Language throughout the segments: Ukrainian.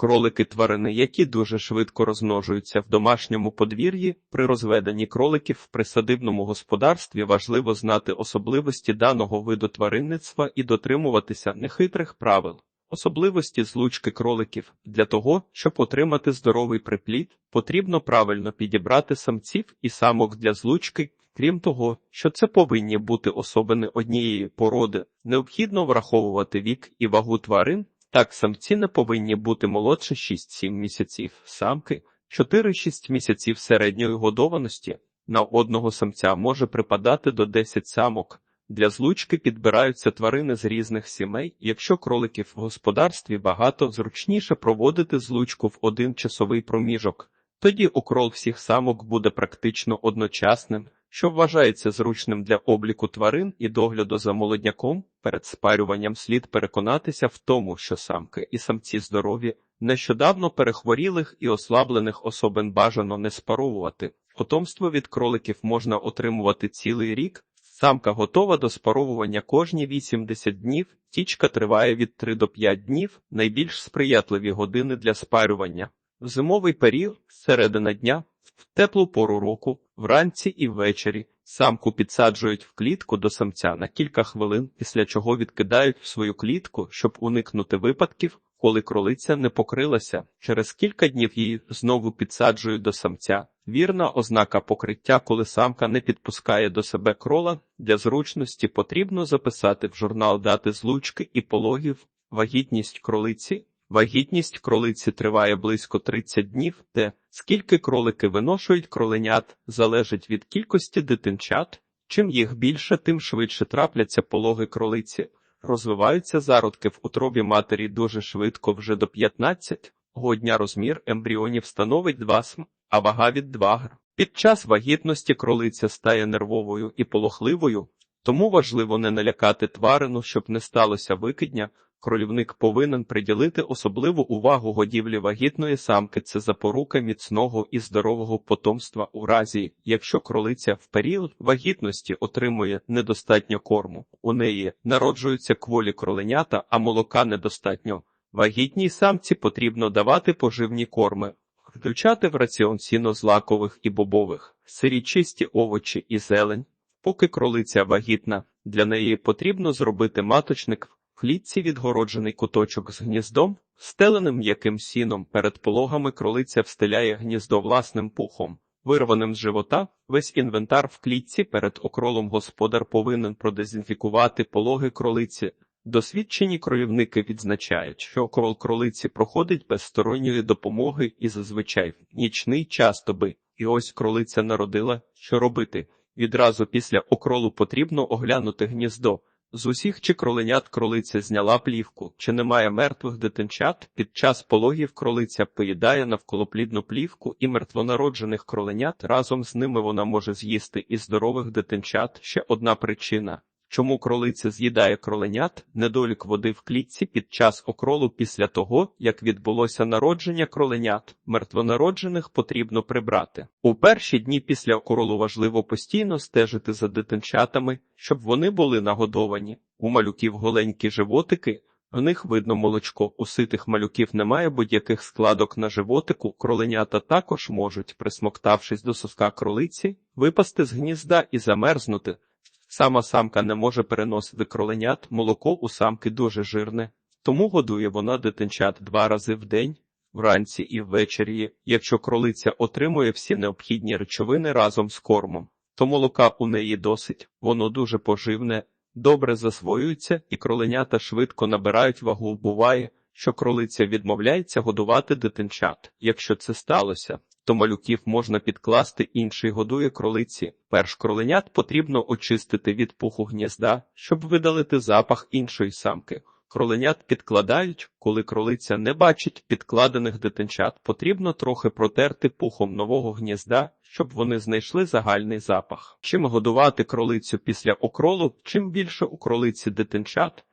Кролики тварини, які дуже швидко розмножуються в домашньому подвір'ї, при розведенні кроликів в присадибному господарстві важливо знати особливості даного виду тваринництва і дотримуватися нехитрих правил. Особливості злучки кроликів для того, щоб отримати здоровий приплід, потрібно правильно підібрати самців і самок для злучки. Крім того, що це повинні бути особини однієї породи, необхідно враховувати вік і вагу тварин. Так, самці не повинні бути молодше 6-7 місяців, самки 4-6 місяців середньої годованості. На одного самця може припадати до 10 самок. Для злучки підбираються тварини з різних сімей. Якщо кроликів в господарстві багато, зручніше проводити злучку в один часовий проміжок. Тоді укрол всіх самок буде практично одночасним, що вважається зручним для обліку тварин і догляду за молодняком. Перед спарюванням слід переконатися в тому, що самки і самці здорові, нещодавно перехворілих і ослаблених особин бажано не спаровувати. Потомство від кроликів можна отримувати цілий рік. Самка готова до спаровування кожні 80 днів, тічка триває від 3 до 5 днів, найбільш сприятливі години для спарювання. В зимовий період, середина дня, в теплу пору року, вранці і ввечері, самку підсаджують в клітку до самця на кілька хвилин, після чого відкидають в свою клітку, щоб уникнути випадків, коли кролиця не покрилася. Через кілька днів її знову підсаджують до самця. Вірна ознака покриття, коли самка не підпускає до себе крола, для зручності потрібно записати в журнал дати злучки і пологів, вагітність кролиці. Вагітність кролиці триває близько 30 днів, де скільки кролики виношують кроленят, залежить від кількості дитинчат. Чим їх більше, тим швидше трапляться пологи кролиці. Розвиваються зародки в утробі матері дуже швидко, вже до 15 го дня розмір ембріонів становить 2 см, а вага від 2 гр. Під час вагітності кролиця стає нервовою і полохливою, тому важливо не налякати тварину, щоб не сталося викидня. Кролівник повинен приділити особливу увагу годівлі вагітної самки. Це запорука міцного і здорового потомства у разі, якщо кролиця в період вагітності отримує недостатньо корму. У неї народжуються кволі кроленята, а молока недостатньо. Вагітній самці потрібно давати поживні корми, включати в раціон сіно злакових і бобових, сирі чисті овочі і зелень. Поки кролиця вагітна, для неї потрібно зробити маточник в клітці відгороджений куточок з гніздом, стеленим м'яким сіном перед пологами кролиця встеляє гніздо власним пухом. Вирваним з живота, весь інвентар в клітці перед окролом господар повинен продезінфікувати пологи кролиці. Досвідчені кролівники відзначають, що окрол кролиці проходить без сторонньої допомоги і зазвичай в нічний час доби. І ось кролиця народила, що робити. Відразу після окролу потрібно оглянути гніздо. З усіх чи кроленят кролиця зняла плівку, чи немає мертвих дитинчат. Під час пологів кролиця поїдає навколоплідну плівку і мертвонароджених кроленят. Разом з ними вона може з'їсти і здорових дитинчат. Ще одна причина. Чому кролиця з'їдає кроленят, недолік води в клітці під час окролу після того, як відбулося народження кроленят, мертвонароджених потрібно прибрати. У перші дні після окролу важливо постійно стежити за дитинчатами, щоб вони були нагодовані. У малюків голенькі животики, в них видно молочко. У ситих малюків немає будь-яких складок на животику. Кроленята також можуть, присмоктавшись до соска кролиці, випасти з гнізда і замерзнути. Сама самка не може переносити кроленят, молоко у самки дуже жирне, тому годує вона дитинчат два рази в день, вранці і ввечері. Якщо кролиця отримує всі необхідні речовини разом з кормом, то молока у неї досить, воно дуже поживне, добре засвоюється, і кроленята швидко набирають вагу. Буває, що кролиця відмовляється годувати дитинчат. Якщо це сталося, то малюків можна підкласти інший годує кролиці. Перш кроленят потрібно очистити від пуху гнізда, щоб видалити запах іншої самки. Кроленят підкладають, коли кролиця не бачить підкладених дитинчат, потрібно трохи протерти пухом нового гнізда, щоб вони знайшли загальний запах. Чим годувати кролицю після окролу, чим більше у кролиці дитинчат,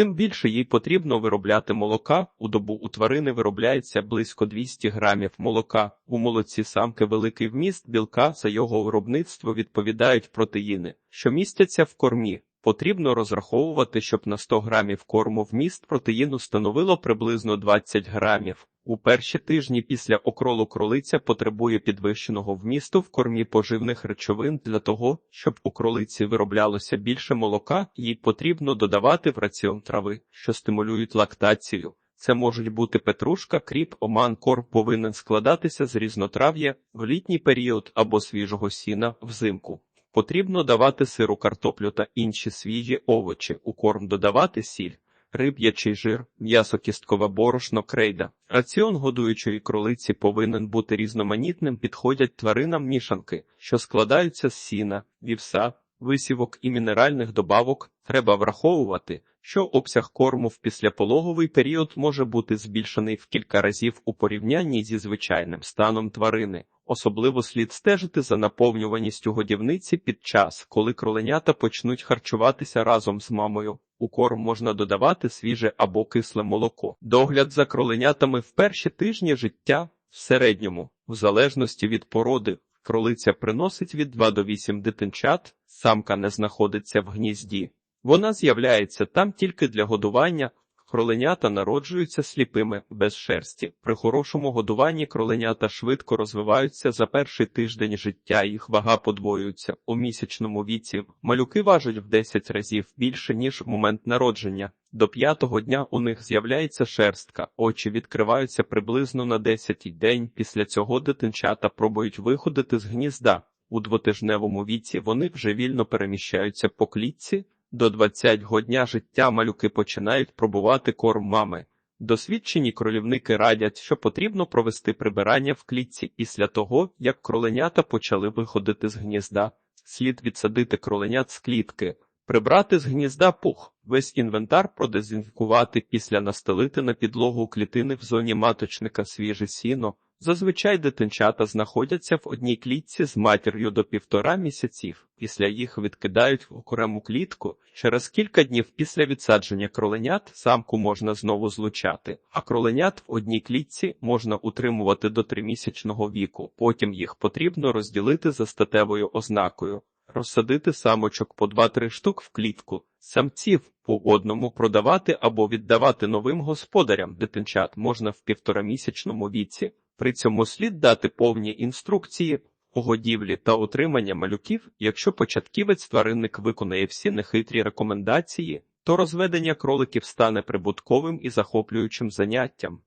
тим більше їй потрібно виробляти молока. У добу у тварини виробляється близько 200 грамів молока. У молоці самки великий вміст білка за його виробництво відповідають протеїни, що містяться в кормі. Потрібно розраховувати, щоб на 100 грамів корму вміст протеїну становило приблизно 20 грамів. У перші тижні після окролу кролиця потребує підвищеного вмісту в кормі поживних речовин для того, щоб у кролиці вироблялося більше молока, їй потрібно додавати в раціон трави, що стимулюють лактацію. Це можуть бути петрушка, кріп, оман, корм повинен складатися з різнотрав'я в літній період або свіжого сіна взимку. Потрібно давати сиру картоплю та інші свіжі овочі, у корм додавати сіль, риб'ячий жир, м'ясо кісткове борошно, крейда. Раціон годуючої кролиці повинен бути різноманітним, підходять тваринам мішанки, що складаються з сіна, вівса, висівок і мінеральних добавок. Треба враховувати, що обсяг корму в післяпологовий період може бути збільшений в кілька разів у порівнянні зі звичайним станом тварини. Особливо слід стежити за наповнюваністю годівниці під час, коли кроленята почнуть харчуватися разом з мамою. У корм можна додавати свіже або кисле молоко. Догляд за кроленятами в перші тижні життя в середньому, в залежності від породи, кролиця приносить від 2 до 8 дитинчат, самка не знаходиться в гнізді. Вона з'являється там тільки для годування. Кроленята народжуються сліпими, без шерсті. При хорошому годуванні кроленята швидко розвиваються за перший тиждень життя, їх вага подвоюється. У місячному віці малюки важать в 10 разів більше, ніж в момент народження. До п'ятого дня у них з'являється шерстка, очі відкриваються приблизно на 10-й день. Після цього дитинчата пробують виходити з гнізда. У двотижневому віці вони вже вільно переміщаються по клітці. До 20-го дня життя малюки починають пробувати корм мами. Досвідчені кролівники радять, що потрібно провести прибирання в клітці після того, як кроленята почали виходити з гнізда. Слід відсадити кроленят з клітки, прибрати з гнізда пух, весь інвентар продезінфікувати після настелити на підлогу клітини в зоні маточника свіже сіно. Зазвичай дитинчата знаходяться в одній клітці з матір'ю до півтора місяців. Після їх відкидають в окрему клітку. Через кілька днів після відсадження кроленят самку можна знову злучати, а кроленят в одній клітці можна утримувати до тримісячного віку. Потім їх потрібно розділити за статевою ознакою, розсадити самочок по 2-3 штук в клітку, самців по одному продавати або віддавати новим господарям. Дитинчат можна в півторамісячному віці. При цьому слід дати повні інструкції у годівлі та отримання малюків. Якщо початківець тваринник виконає всі нехитрі рекомендації, то розведення кроликів стане прибутковим і захоплюючим заняттям.